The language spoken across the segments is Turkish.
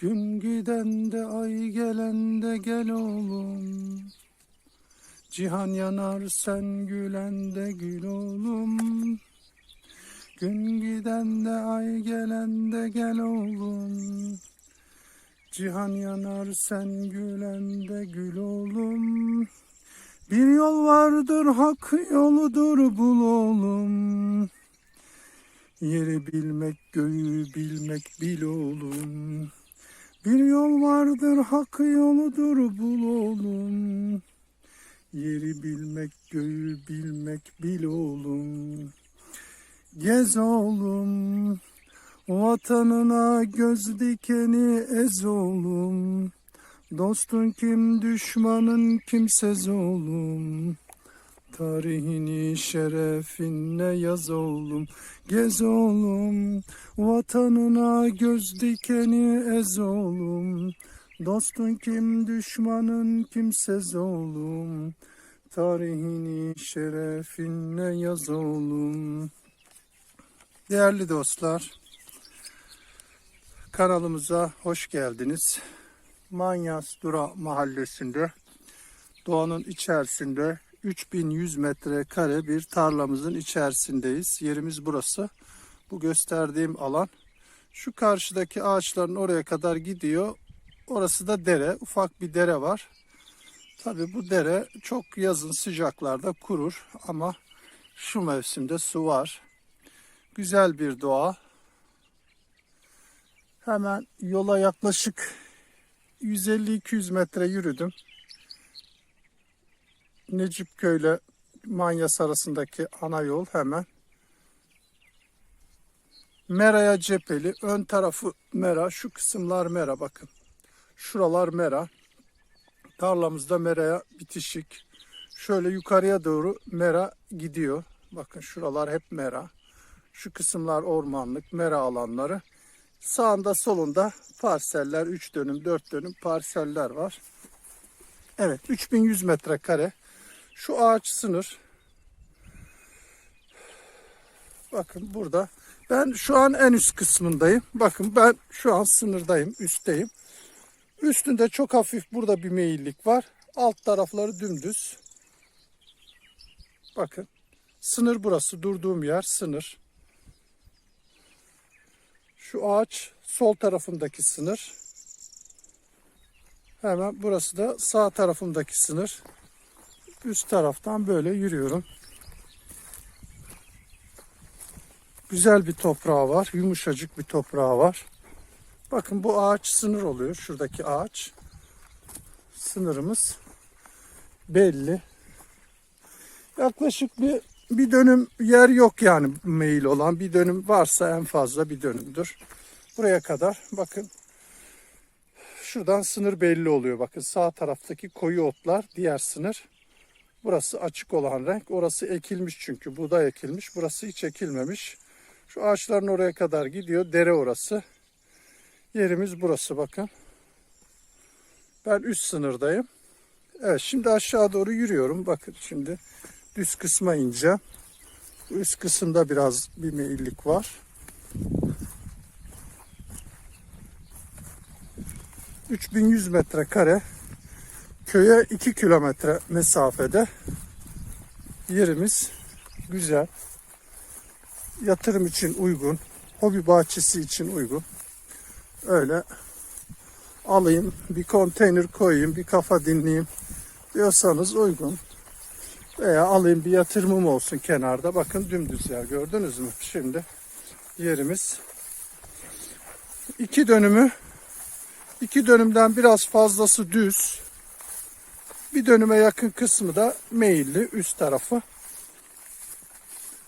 Gün giden de ay gelen de gel oğlum. Cihan yanar sen gülen de gül oğlum. Gün giden de ay gelen de gel oğlum. Cihan yanar sen gülen de gül oğlum. Bir yol vardır hak yoludur bul oğlum. Yeri bilmek göğü bilmek bil oğlum. Bir yol vardır hak yoludur bul oğlum. Yeri bilmek göğü bilmek bil oğlum. Gez oğlum. Vatanına göz dikeni ez oğlum. Dostun kim düşmanın kimsez oğlum. Tarihini şerefinle yaz oğlum. Gez oğlum. Vatanına göz dikeni ez oğlum. Dostun kim düşmanın kimsez oğlum. Tarihini şerefinle yaz oğlum. Değerli dostlar, kanalımıza hoş geldiniz. Manyas Dura mahallesinde doğanın içerisinde 3100 metrekare bir tarlamızın içerisindeyiz. Yerimiz burası. Bu gösterdiğim alan şu karşıdaki ağaçların oraya kadar gidiyor. Orası da dere. Ufak bir dere var. Tabi bu dere çok yazın sıcaklarda kurur ama şu mevsimde su var. Güzel bir doğa. Hemen yola yaklaşık 150-200 metre yürüdüm. Necipköy ile Manyas arasındaki ana yol hemen. Mera'ya cepheli. Ön tarafı Mera. Şu kısımlar Mera bakın. Şuralar Mera. Tarlamızda Mera'ya bitişik. Şöyle yukarıya doğru Mera gidiyor. Bakın şuralar hep Mera. Şu kısımlar ormanlık Mera alanları. Sağında solunda parseller 3 dönüm 4 dönüm parseller var. Evet 3100 metrekare. Şu ağaç sınır. Bakın burada. Ben şu an en üst kısmındayım. Bakın ben şu an sınırdayım, üstteyim. Üstünde çok hafif burada bir meyillik var. Alt tarafları dümdüz. Bakın. Sınır burası. Durduğum yer sınır. Şu ağaç sol tarafındaki sınır. Hemen burası da sağ tarafımdaki sınır. Üst taraftan böyle yürüyorum. Güzel bir toprağı var. Yumuşacık bir toprağı var. Bakın bu ağaç sınır oluyor. Şuradaki ağaç. Sınırımız belli. Yaklaşık bir bir dönüm yer yok yani meyil olan. Bir dönüm varsa en fazla bir dönümdür. Buraya kadar bakın. Şuradan sınır belli oluyor. Bakın sağ taraftaki koyu otlar diğer sınır. Burası açık olan renk. Orası ekilmiş çünkü. Buğday ekilmiş. Burası hiç ekilmemiş. Şu ağaçların oraya kadar gidiyor. Dere orası. Yerimiz burası bakın. Ben üst sınırdayım. Evet şimdi aşağı doğru yürüyorum. Bakın şimdi düz kısma ineceğim. Üst kısımda biraz bir meyillik var. ...3100 metrekare... ...köye 2 kilometre mesafede... ...yerimiz güzel... ...yatırım için uygun... ...hobi bahçesi için uygun... ...öyle... ...alayım bir konteyner koyayım... ...bir kafa dinleyeyim... ...diyorsanız uygun... Veya alayım bir yatırımım olsun kenarda. Bakın dümdüz yer gördünüz mü? Şimdi yerimiz iki dönümü iki dönümden biraz fazlası düz. Bir dönüme yakın kısmı da meyilli üst tarafı.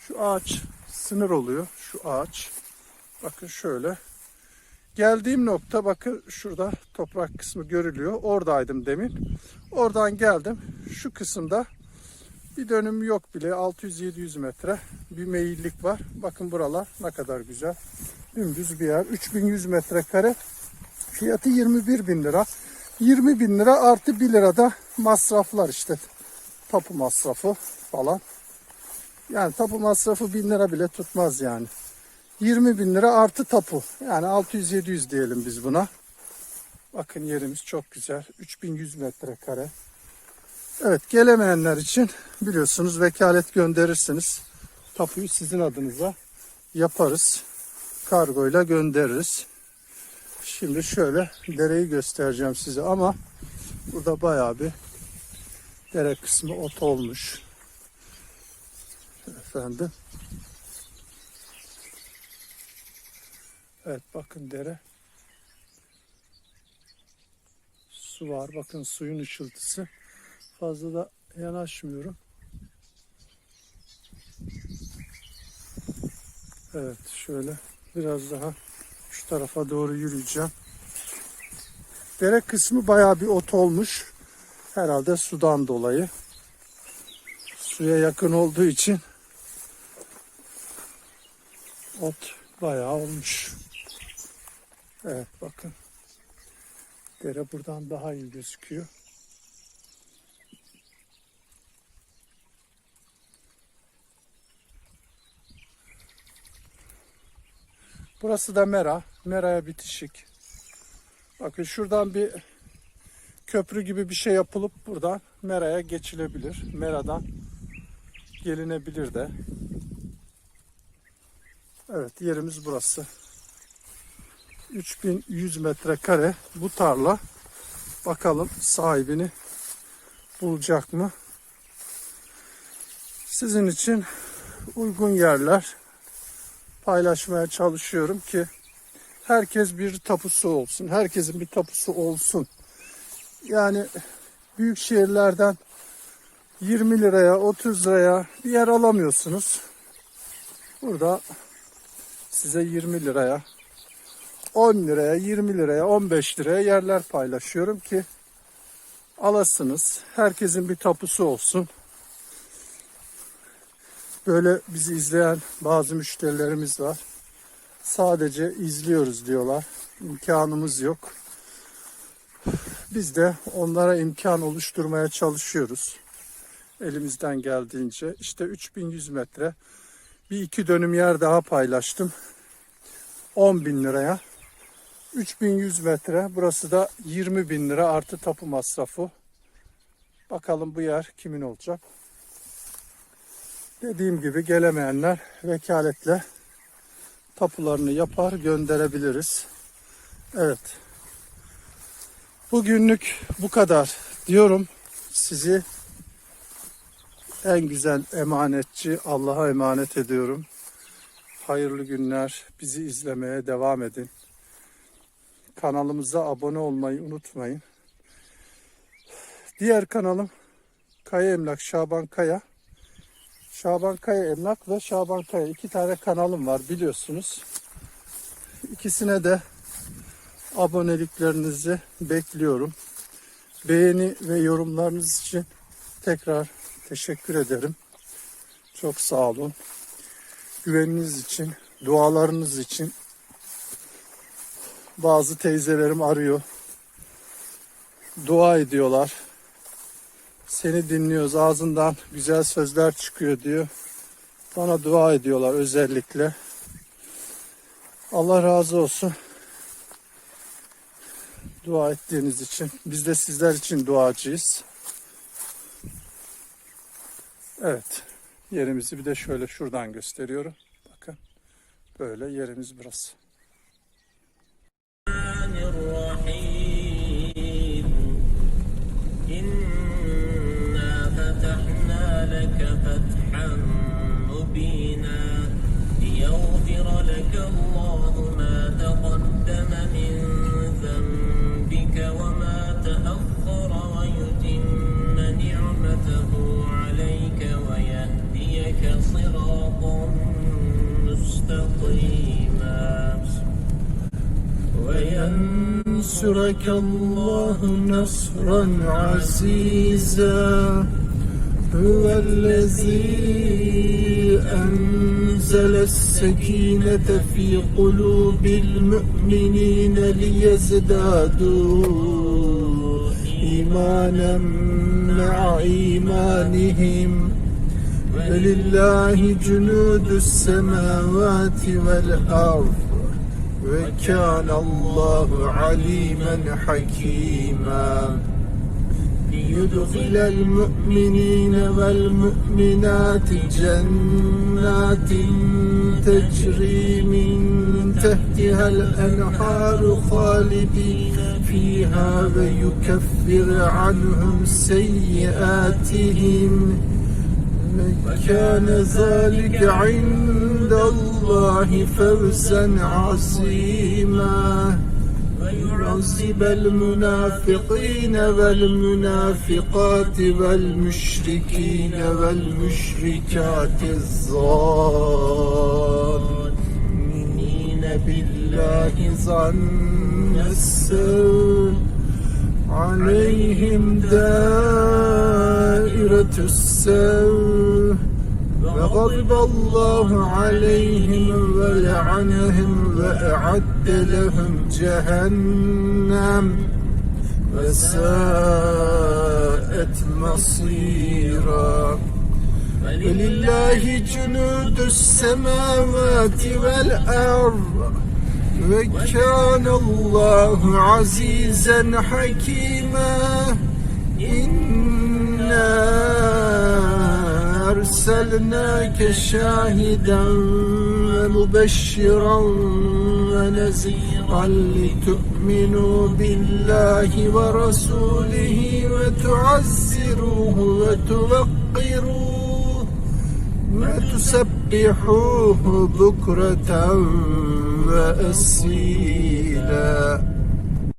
Şu ağaç sınır oluyor. Şu ağaç. Bakın şöyle. Geldiğim nokta bakın şurada toprak kısmı görülüyor. Oradaydım demin. Oradan geldim. Şu kısımda bir dönüm yok bile 600-700 metre bir meyillik var. Bakın buralar ne kadar güzel. Dümdüz bir yer. 3100 metrekare. Fiyatı 21 bin lira. 20 bin lira artı 1 lira da masraflar işte. Tapu masrafı falan. Yani tapu masrafı 1000 lira bile tutmaz yani. 20 bin lira artı tapu. Yani 600-700 diyelim biz buna. Bakın yerimiz çok güzel. 3100 metrekare. Evet gelemeyenler için biliyorsunuz vekalet gönderirsiniz. Tapuyu sizin adınıza yaparız. Kargoyla göndeririz. Şimdi şöyle dereyi göstereceğim size ama burada bayağı bir dere kısmı ot olmuş. Efendim. Evet bakın dere. Su var. Bakın suyun ışıltısı. Fazla da yanaşmıyorum. Evet şöyle biraz daha tarafa doğru yürüyeceğim. Dere kısmı bayağı bir ot olmuş. Herhalde sudan dolayı. Suya yakın olduğu için ot bayağı olmuş. Evet bakın. Dere buradan daha iyi gözüküyor. Burası da Mera. Mera'ya bitişik. Bakın şuradan bir köprü gibi bir şey yapılıp buradan Mera'ya geçilebilir. Mera'dan gelinebilir de. Evet yerimiz burası. 3100 metrekare bu tarla. Bakalım sahibini bulacak mı? Sizin için uygun yerler paylaşmaya çalışıyorum ki herkes bir tapusu olsun. Herkesin bir tapusu olsun. Yani büyük şehirlerden 20 liraya, 30 liraya bir yer alamıyorsunuz. Burada size 20 liraya, 10 liraya, 20 liraya, 15 liraya yerler paylaşıyorum ki alasınız. Herkesin bir tapusu olsun. Böyle bizi izleyen bazı müşterilerimiz var. Sadece izliyoruz diyorlar. İmkanımız yok. Biz de onlara imkan oluşturmaya çalışıyoruz. Elimizden geldiğince. İşte 3100 metre bir iki dönüm yer daha paylaştım. 10 bin liraya. 3100 metre. Burası da 20 bin lira artı tapu masrafı. Bakalım bu yer kimin olacak? Dediğim gibi gelemeyenler vekaletle tapularını yapar gönderebiliriz. Evet. Bugünlük bu kadar diyorum. Sizi en güzel emanetçi Allah'a emanet ediyorum. Hayırlı günler. Bizi izlemeye devam edin. Kanalımıza abone olmayı unutmayın. Diğer kanalım Kaya Emlak Şaban Kaya. Şaban Kaya Emlak ve Şaban Kaya iki tane kanalım var biliyorsunuz. İkisine de aboneliklerinizi bekliyorum. Beğeni ve yorumlarınız için tekrar teşekkür ederim. Çok sağ olun. Güveniniz için, dualarınız için bazı teyzelerim arıyor. Dua ediyorlar. Seni dinliyoruz ağzından güzel sözler çıkıyor diyor. Bana dua ediyorlar özellikle. Allah razı olsun. Dua ettiğiniz için. Biz de sizler için duacıyız. Evet. Yerimizi bir de şöyle şuradan gösteriyorum. Bakın. Böyle yerimiz burası. مبينا ليغفر لك الله ما تقدم من ذنبك وما تأخر ويتم نعمته عليك ويهديك صراطا مستقيما. وينصرك الله نصرا عزيزا. هو الذي أنزل السكينة في قلوب المؤمنين ليزدادوا إيمانا مع إيمانهم ولله جنود السماوات والأرض وكان الله عليما حكيما ليدخل المؤمنين والمؤمنات جنات تجري من تحتها الأنهار خالدين. فيها ويكفر عنهم سيئاتهم. كان ذلك عند الله فوزا عظيما. ويعذب المنافقين والمنافقات والمشركين والمشركات الظالمين بالله ظن السوء عليهم دائرة السوء وغضب الله عليهم ولعنهم وأعد لهم جهنم وساءت مصيرا ولله جنود السماوات والأرض وكان الله عزيزا حكيما إنا أرسلناك شاهدا ومبشرا ونذيرا لتؤمنوا بالله ورسوله وتعزروه وتوقروه وتسبحوه بكرة وأصيلا.